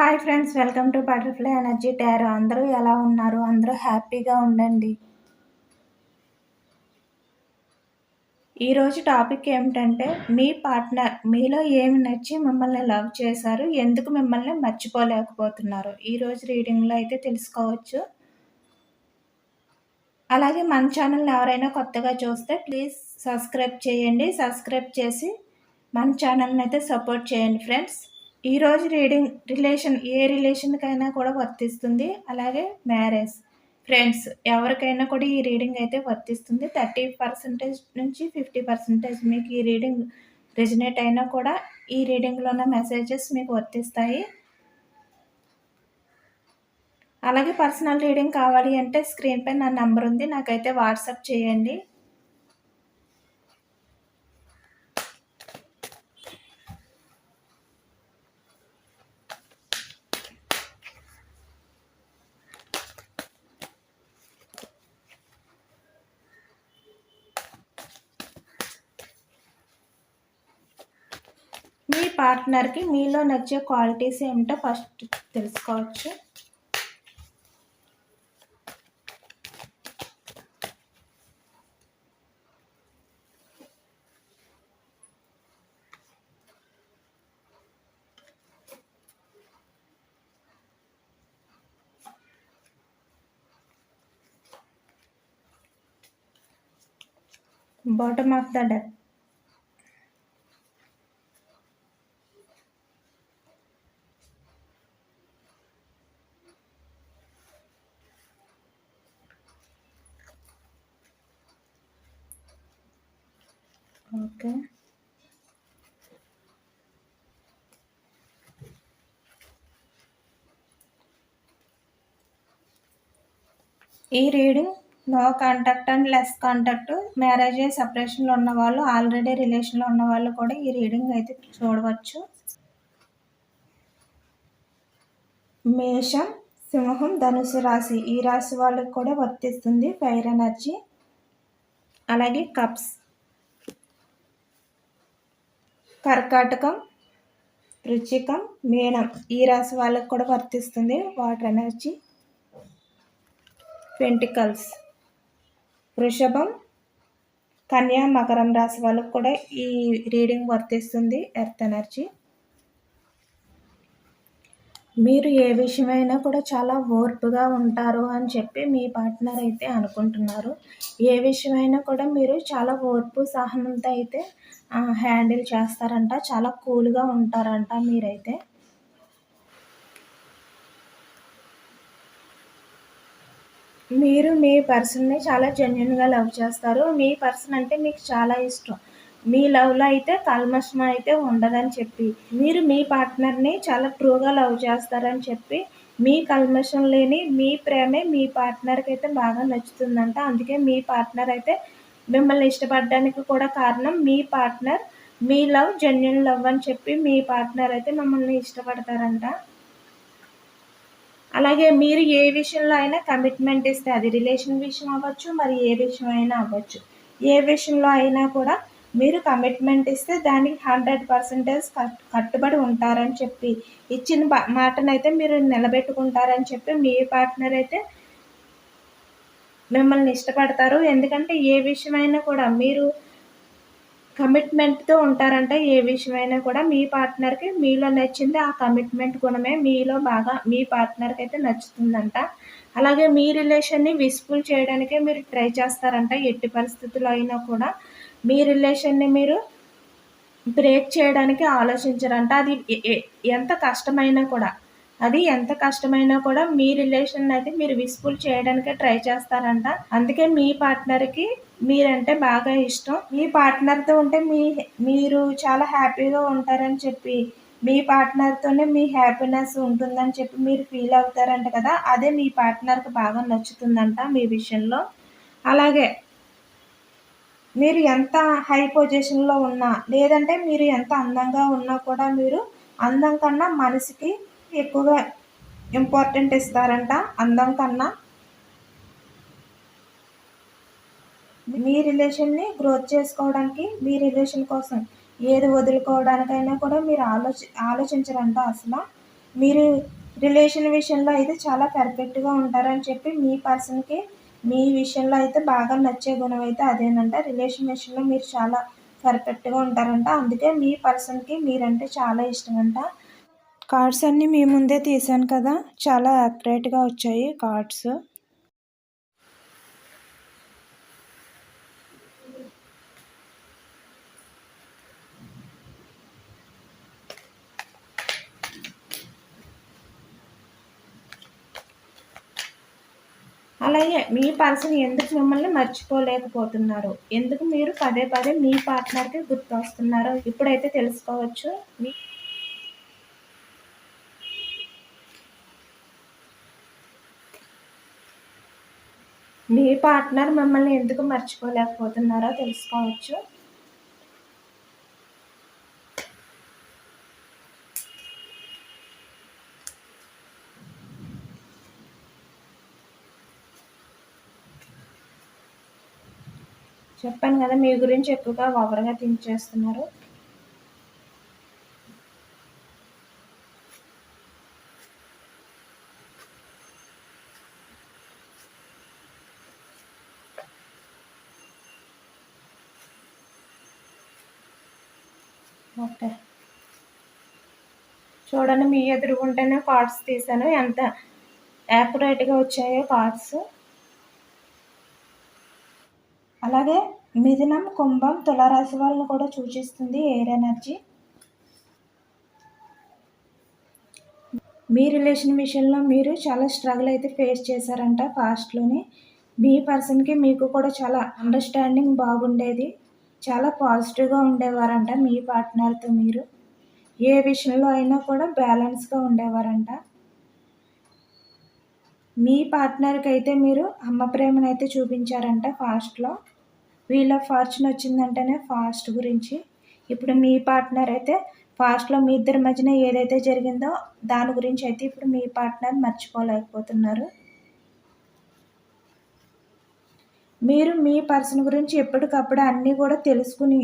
Hi friends welcome to butterfly energy tarot. అందరూ ఎలా ఉన్నారు? అందరూ హ్యాపీగా ఉండండి. ఈరోజు టాపిక్ ఏమిటంటే మీ పార్ట్నర్ మీలో ఏమి నచ్చి మిమ్మల్ని లవ్ చేశారు ఎందుకు మిమ్మల్ని మర్చిపోలేకపోతున్నారు? ఈరోజు రీడింగ్లో అయితే తెలుసుకోవచ్చు. అలాగే మన ఛానల్ని ఎవరైనా కొత్తగా చూస్తే ప్లీజ్ సబ్స్క్రైబ్ చేయండి. సబ్స్క్రైబ్ చేసి మన ఛానల్ని అయితే సపోర్ట్ చేయండి ఫ్రెండ్స్. ఈరోజు రీడింగ్ రిలేషన్ ఏ రిలేషన్కైనా కూడా వర్తిస్తుంది. అలాగే మ్యారేజ్. ఫ్రెండ్స్ ఎవరికైనా కూడా ఈ రీడింగ్ అయితే వర్తిస్తుంది. థర్టీ పర్సెంటేజ్ నుంచి ఫిఫ్టీ పర్సెంటేజ్ మీకు ఈ రీడింగ్ రిజనేట్ అయినా కూడా ఈ రీడింగ్లో ఉన్న మెసేజెస్ మీకు వర్తిస్తాయి. అలాగే పర్సనల్ రీడింగ్ కావాలి అంటే స్క్రీన్ పై నా నెంబర్ ఉంది. నాకైతే వాట్సాప్ చేయండి మీ పార్ట్నర్కి మీలో నచ్చే క్వాలిటీస్ ఏమిటో ఫస్ట్ తెలుసుకోవచ్చు. Bottom of the deck. Okay. ఈ reading no contact and less contact marriage సపరేషన్లో ఉన్న వాళ్ళు ఆల్రెడీ రిలేషన్లో ఉన్న వాళ్ళు కూడా ఈ రీడింగ్ అయితే చూడవచ్చు. మేషం సింహం ధనుసు రాశి ఈ రాశి వాళ్ళకి కూడా వర్తిస్తుంది ఫైర్ ఎనర్జీ. అలాగే కప్స్. కర్కాటకం రుచికం మీనం ఈ రాశి వాళ్ళకి కూడా వర్తిస్తుంది. వాటర్ ఎనర్జీ పెంటికల్స్ వృషభం కన్యా మకరం రాశి వాళ్ళకు కూడా ఈ రీడింగ్ వర్తిస్తుంది. ఎర్త్ ఎనర్జీ మీరు ఏ విషయమైనా కూడా చాలా ఓర్పుగా ఉంటారు అని చెప్పి మీ పార్ట్నర్ అయితే అనుకుంటున్నారు. ఏ విషయమైనా కూడా మీరు చాలా ఓర్పు సహనంతో అయితే హ్యాండిల్ చేస్తారంట. చాలా కూల్గా ఉంటారంట మీరైతే. మీరు మీ పర్సన్ని చాలా జెన్యున్గా లవ్ చేస్తారు. మీ పర్సన్ అంటే మీకు చాలా ఇష్టం. మీ లవ్లో అయితే కల్మషం అయితే ఉండదని చెప్పి మీరు మీ పార్ట్నర్ని చాలా ట్రూగా లవ్ చేస్తారని చెప్పి మీ కల్మషం లేని మీ ప్రేమే మీ పార్ట్నర్కి అయితే బాగా నచ్చుతుందంట. అందుకే మీ పార్ట్నర్ అయితే మిమ్మల్ని ఇష్టపడడానికి కూడా కారణం మీ పార్ట్నర్ మీ లవ్ జెన్యున్ లవ్ అని చెప్పి మీ పార్ట్నర్ అయితే మిమ్మల్ని ఇష్టపడతారంట. అలాగే మీరు ఏ విషయంలో అయినా కమిట్మెంట్ ఇస్తే అది రిలేషన్ విషయం అవ్వచ్చు మరి ఏ విషయం అయినా అవ్వచ్చు. ఏ విషయంలో అయినా కూడా మీరు కమిట్మెంట్ ఇస్తే దానికి హండ్రెడ్ పర్సెంటేజ్ కట్టుబడి ఉంటారని చెప్పి ఇచ్చిన మాటనైతే మీరు నిలబెట్టుకుంటారని చెప్పి మీ పార్ట్నర్ అయితే మిమ్మల్ని ఇష్టపడతారు. ఎందుకంటే ఏ విషయమైనా కూడా మీరు కమిట్మెంట్తో ఉంటారంటే ఏ విషయమైనా కూడా మీ పార్ట్నర్కి మీలో నచ్చింది ఆ కమిట్మెంట్ గుణమే మీలో బాగా మీ పార్ట్నర్కి అయితే నచ్చుతుందంట. అలాగే మీ రిలేషన్ని విస్ఫుల్ చేయడానికే మీరు ట్రై చేస్తారంట. ఎట్టి పరిస్థితుల్లో అయినా కూడా మీ రిలేషన్ని మీరు బ్రేక్ చేయడానికి ఆలోచించరంట. అది ఎంత కష్టమైనా కూడా అది ఎంత కష్టమైనా కూడా మీ రిలేషన్ అయితే మీరు విస్ఫుల్ చేయడానికి ట్రై చేస్తారంట. అందుకే మీ పార్ట్నర్కి మీరంటే బాగా ఇష్టం. మీ పార్ట్నర్తో ఉంటే మీ మీరు చాలా హ్యాపీగా ఉంటారని చెప్పి మీ పార్ట్నర్తోనే మీ హ్యాపీనెస్ ఉంటుందని చెప్పి మీరు ఫీల్ అవుతారంట కదా అదే మీ పార్ట్నర్కి బాగా నచ్చుతుందంట మీ విషయంలో. అలాగే మీరు ఎంత హై పొజిషన్లో ఉన్నా లేదంటే మీరు ఎంత అందంగా ఉన్నా కూడా మీరు అందం కన్నా మనసుకి ఎక్కువగా ఇంపార్టెంట్ ఇస్తారంట. అందం కన్నా మీ రిలేషన్ని గ్రోత్ చేసుకోవడానికి మీ రిలేషన్ కోసం ఏది వదులుకోవడానికైనా కూడా మీరు ఆలోచి ఆలోచించరంట అసలు. మీరు రిలేషన్ విషయంలో అయితే చాలా పర్ఫెక్ట్గా ఉంటారని చెప్పి మీ పర్సన్కి మీ విషయంలో అయితే బాగా నచ్చే గుణం అయితే అదేనంట. రిలేషన్ విషయంలో మీరు చాలా పర్ఫెక్ట్గా ఉంటారంట. అందుకే మీ పర్సన్కి మీరంటే చాలా ఇష్టమంట. కార్డ్స్ అన్నీ మీ ముందే తీసాను కదా. చాలా యాక్యురేట్గా వచ్చాయి కార్డ్స్. అలాగే మీ పర్సన్ ఎందుకు మిమ్మల్ని మర్చిపోలేకపోతున్నారు? ఎందుకు మీరు పదే పదే మీ పార్ట్నర్కి గుర్తొస్తున్నారో ఇప్పుడైతే తెలుసుకోవచ్చు. మీ మీ పార్ట్నర్ మిమ్మల్ని ఎందుకు మర్చిపోలేకపోతున్నారో తెలుసుకోవచ్చు. చెప్పాను కదా మీ గురించి ఎక్కువగా ఓవర్గా థింక్ చేస్తున్నారు ఓకే. చూడండి మీ ఎదురుగుంటేనే కార్డ్స్ తీసాను ఎంత యాక్యురేట్గా వచ్చాయో కార్డ్స్ అలాగే మిథునం కుంభం తులారాశి వాళ్ళని కూడా సూచిస్తుంది ఎయిర్ ఎనర్జీ? మీ రిలేషన్ విషయంలో మీరు చాలా స్ట్రగుల్ అయితే ఫేస్ చేశారంట ఫాస్ట్లోనే మీ పర్సన్కి మీకు కూడా చాలా అండర్స్టాండింగ్ బాగుండేది. చాలా పాజిటివ్గా ఉండేవారంట మీ పార్ట్నర్తో మీరు. ఏ విషయంలో అయినా కూడా బ్యాలెన్స్గా ఉండేవారంట. మీ పార్ట్నర్కి అయితే మీరు అమ్మ అయితే చూపించారంట ఫాస్ట్లో. వీల్ ఆఫ్ ఫార్చ్యూన్ వచ్చిందంటేనే ఫాస్ట్ గురించి. ఇప్పుడు మీ పార్ట్నర్ అయితే ఫాస్ట్లో మీ ఇద్దరి మధ్యన ఏదైతే జరిగిందో దాని గురించి అయితే ఇప్పుడు మీ పార్ట్నర్ మర్చిపోలేకపోతున్నారు. మీరు మీ పర్సన్ గురించి ఎప్పటికప్పుడు అన్నీ కూడా తెలుసుకుని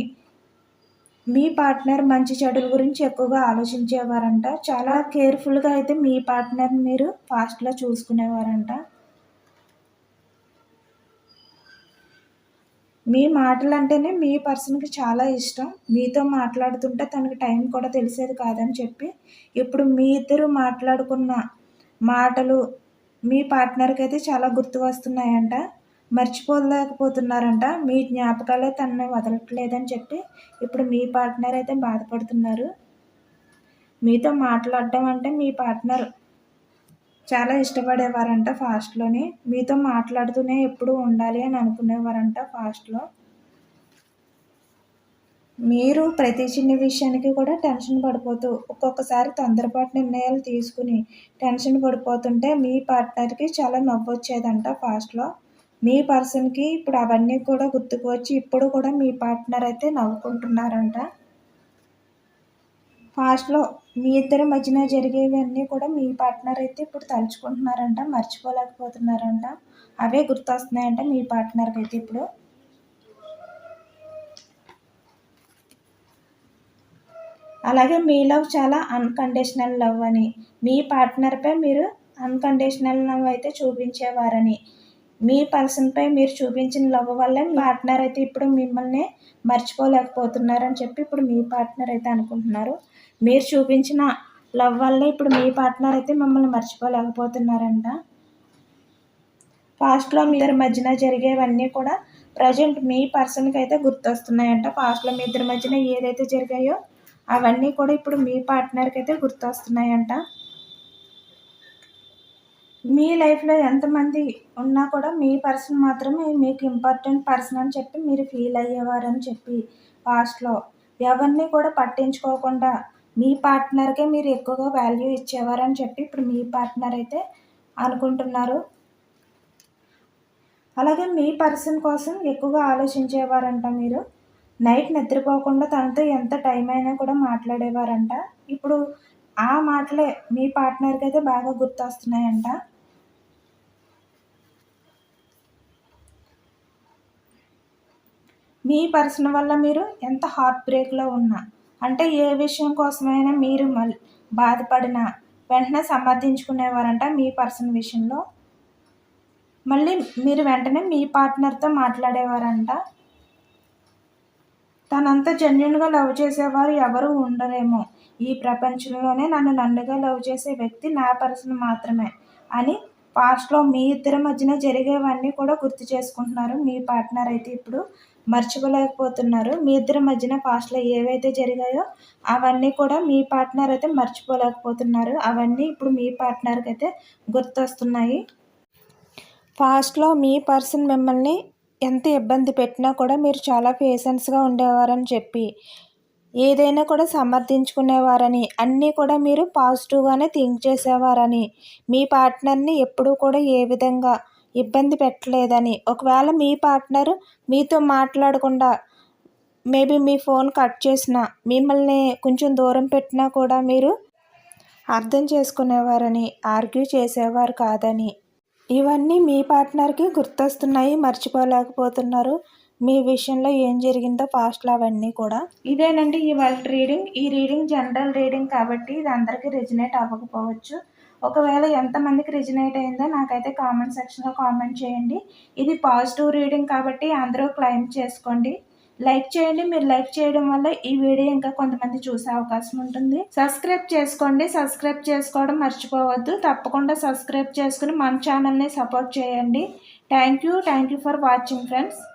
మీ పార్ట్నర్ మంచి చెడుల గురించి ఎక్కువగా ఆలోచించేవారంట. చాలా కేర్ఫుల్గా అయితే మీ పార్ట్నర్ని మీరు ఫాస్ట్లో చూసుకునేవారంట. మీ మాటలు అంటేనే మీ పర్సన్కి చాలా ఇష్టం. మీతో మాట్లాడుతుంటే తనకి టైం కూడా తెలిసేది కాదని చెప్పి ఇప్పుడు మీ ఇద్దరు మాట్లాడుకున్న మాటలు మీ పార్ట్నర్కి అయితే చాలా గుర్తు వస్తున్నాయంట మర్చిపోలేకపోతున్నారంట. మీ జ్ఞాపకాలే తనని వదలట్లేదని చెప్పి ఇప్పుడు మీ పార్ట్నర్ అయితే బాధపడుతున్నారు. మీతో మాట్లాడడం అంటే మీ పార్ట్నర్ చాలా ఇష్టపడేవారంట ఫాస్ట్లోని. మీతో మాట్లాడుతూనే ఎప్పుడు ఉండాలి అని అనుకునేవారంట ఫాస్ట్లో. మీరు ప్రతి చిన్న విషయానికి కూడా టెన్షన్ పడిపోతూ ఒక్కొక్కసారి తొందరపాటు నిర్ణయాలు తీసుకుని టెన్షన్ పడిపోతుంటే మీ పార్ట్నర్కి చాలా నవ్వు వచ్చేదంట ఫాస్ట్లో. మీ పర్సన్కి ఇప్పుడు అవన్నీ కూడా గుర్తుకు వచ్చి ఇప్పుడు కూడా మీ పార్ట్నర్ అయితే నవ్వుకుంటున్నారంట. ఫాస్ట్లో మీ ఇద్దరి మధ్యన జరిగేవన్నీ కూడా మీ పార్ట్నర్ అయితే ఇప్పుడు తలుచుకుంటున్నారంట మర్చిపోలేకపోతున్నారంట. అవే గుర్తొస్తున్నాయంట మీ పార్ట్నర్కి అయితే ఇప్పుడు. అలాగే మీ లవ్ చాలా అన్కండిషనల్ లవ్ అని. మీ పార్ట్నర్పై మీరు అన్కండిషనల్ లవ్ అయితే చూపించేవారని. మీ పర్సన్పై మీరు చూపించిన లవ్ వల్ల మీ పార్ట్నర్ అయితే ఇప్పుడు మిమ్మల్ని మర్చిపోలేకపోతున్నారని చెప్పి ఇప్పుడు మీ పార్ట్నర్ అయితే అనుకుంటున్నారు. మీరు చూపించిన లవ్ వల్ల ఇప్పుడు మీ పార్ట్నర్ అయితే మిమ్మల్ని మర్చిపోలేకపోతున్నారంట. పాస్ట్లో మీ ఇద్దరి మధ్యన జరిగేవన్నీ కూడా ప్రజెంట్ మీ పర్సన్కి అయితే గుర్తొస్తున్నాయంట. పాస్ట్లో మీ ఇద్దరి మధ్యన ఏదైతే జరిగాయో అవన్నీ కూడా ఇప్పుడు మీ పార్ట్నర్కి అయితే గుర్తొస్తున్నాయంట. మీ లైఫ్లో ఎంతమంది ఉన్నా కూడా మీ పర్సన్ మాత్రమే మీకు ఇంపార్టెంట్ పర్సన్ అని చెప్పి మీరు ఫీల్ అయ్యేవారని చెప్పి పాస్ట్లో ఎవరిని కూడా పట్టించుకోకుండా మీ పార్ట్నర్కే మీరు ఎక్కువగా వాల్యూ ఇచ్చేవారని చెప్పి ఇప్పుడు మీ పార్ట్నర్ అయితే అనుకుంటున్నారు. అలాగే మీ పర్సన్ కోసం ఎక్కువగా ఆలోచించేవారంట మీరు. నైట్ నిద్రపోకుండా తనతో ఎంత టైం అయినా కూడా మాట్లాడేవారంట. ఇప్పుడు ఆ మాటలే మీ పార్ట్నర్కి అయితే బాగా గుర్తొస్తున్నాయంట. మీ పర్సన్ వల్ల మీరు ఎంత హార్ట్ బ్రేక్లో ఉన్నా? అంటే ఏ విషయం కోసమైనా మీరు మళ్ళీ బాధపడినా వెంటనే సమర్థించుకునేవారంట మీ పర్సన్ విషయంలో? మళ్ళీ మీరు వెంటనే మీ పార్ట్నర్తో మాట్లాడేవారంట? తనంత జెన్యున్గా లవ్ చేసేవారు ఎవరు ఉండరేమో. ఈ ప్రపంచంలోనే నన్ను నన్నుగా లవ్ చేసే వ్యక్తి నా పర్సన్ మాత్రమే అని పాస్ట్లో మీ ఇద్దరి మధ్యన జరిగేవన్నీ కూడా గుర్తు చేసుకుంటున్నారు. మీ పార్ట్నర్ అయితే ఇప్పుడు మర్చిపోలేకపోతున్నారు. మీ ఇద్దరి మధ్యన పాస్ట్లో ఏవైతే జరిగాయో అవన్నీ కూడా మీ పార్ట్నర్ అయితే మర్చిపోలేకపోతున్నారు. అవన్నీ ఇప్పుడు మీ పార్ట్నర్కి అయితే గుర్తొస్తున్నాయి. పాస్ట్లో మీ పర్సన్ మిమ్మల్ని ఎంత ఇబ్బంది పెట్టినా కూడా మీరు చాలా పేషెన్స్గా ఉండేవారని చెప్పి ఏదైనా కూడా సమర్థించుకునేవారని అన్నీ కూడా మీరు పాజిటివ్గానే థింక్ చేసేవారని మీ పార్ట్నర్ని ఎప్పుడూ కూడా ఏ విధంగా ఇబ్బంది పెట్టలేదని. ఒకవేళ మీ పార్ట్నర్ మీతో మాట్లాడకుండా మేబీ మీ ఫోన్ కట్ చేసినా మిమ్మల్ని కొంచెం దూరం పెట్టినా కూడా మీరు అర్థం చేసుకునేవారని ఆర్గ్యూ చేసేవారు కాదని. ఇవన్నీ మీ పార్ట్నర్కి గుర్తొస్తున్నాయి మర్చిపోలేకపోతున్నారు. మీ విషయంలో ఏం జరిగిందో పాస్ట్లో అవన్నీ కూడా. ఇదేనండి ఇవాళ రీడింగ్ ఈ రీడింగ్ జనరల్ రీడింగ్ కాబట్టి ఇది అందరికీ రిజనేట్ అవ్వకపోవచ్చు. ఒకవేళ ఎంతమందికి రిజనేట్ అయిందో నాకైతే కామెంట్ సెక్షన్లో కామెంట్ చేయండి. ఇది పాజిటివ్ రీడింగ్ కాబట్టి అందరూ క్లైమ్ చేసుకోండి. లైక్ చేయండి మీరు లైక్ చేయడం వల్ల ఈ వీడియో ఇంకా కొంతమంది చూసే అవకాశం ఉంటుంది. సబ్స్క్రైబ్ చేసుకోండి సబ్స్క్రైబ్ చేసుకోవడం మర్చిపోవద్దు. తప్పకుండా సబ్స్క్రైబ్ చేసుకుని మన ఛానల్ని సపోర్ట్ చేయండి. Thank you thank you for watching friends